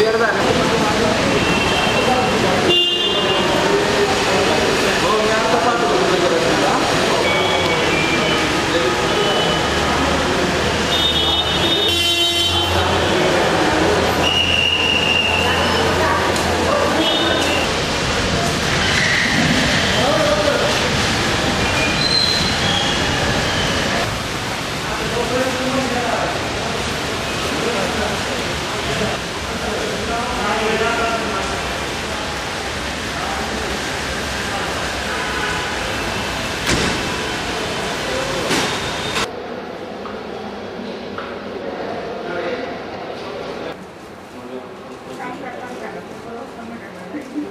pierdan.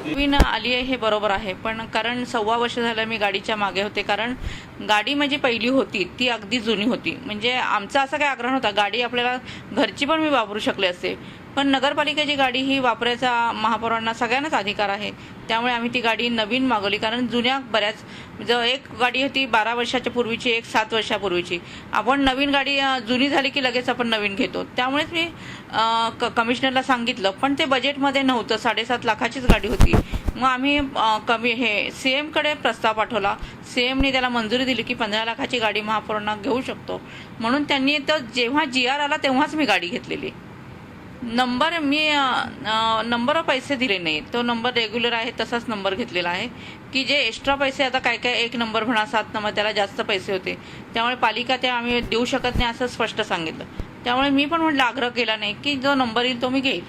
नवीन आली आहे हे बरोबर आहे. पण कारण सव्वा वर्ष झालं मी गाडीच्या मागे होते. कारण गाडी माझी पहिली होती. ती अगदी जुनी होती. म्हणजे आमचा असा काही आग्रह नव्हता. गाडी आपल्याला घरची पण मी वापरू शकले असते. पण नगरपालिकेची गाडी ही वापरायचा महापौरांना सगळ्यांनाच अधिकार आहे. त्यामुळे आम्ही ती गाडी नवीन मागवली कारण जुन्या बऱ्याच जर एक गाडी होती बारा वर्षाच्या पूर्वीची एक सात वर्षापूर्वीची. आपण नवीन गाडी जुनी झाली की लगेच आपण नवीन घेतो. त्यामुळेच मी क- कमिशनरला सांगितलं पण ते बजेटमध्ये नव्हतं. साडेसात लाखाचीच गाडी होती. मग आम्ही कमी हे सी एमकडे प्रस्ताव पाठवला. सी एमने त्याला मंजुरी दिली की पंधरा लाखाची गाडी महापौरांना घेऊ शकतो. म्हणून त्यांनी तर जेव्हा जी आर आला तेव्हाच मी गाडी घेतलेली. नंबर मी नंबर पैसे दिले नाही तो नंबर रेग्युलर आहे तसाच नंबर घेतलेला आहे. की जे एक्स्ट्रा पैसे आता काय काय एक नंबर म्हणा सात नंबर त्याला जास्त पैसे होते. त्यामुळे पालिका ते आम्ही देऊ शकत नाही असं स्पष्ट सांगितलं. त्यामुळे मी पण म्हटलं आग्रह केला नाही की जो नंबर येईल तो मी घेईल.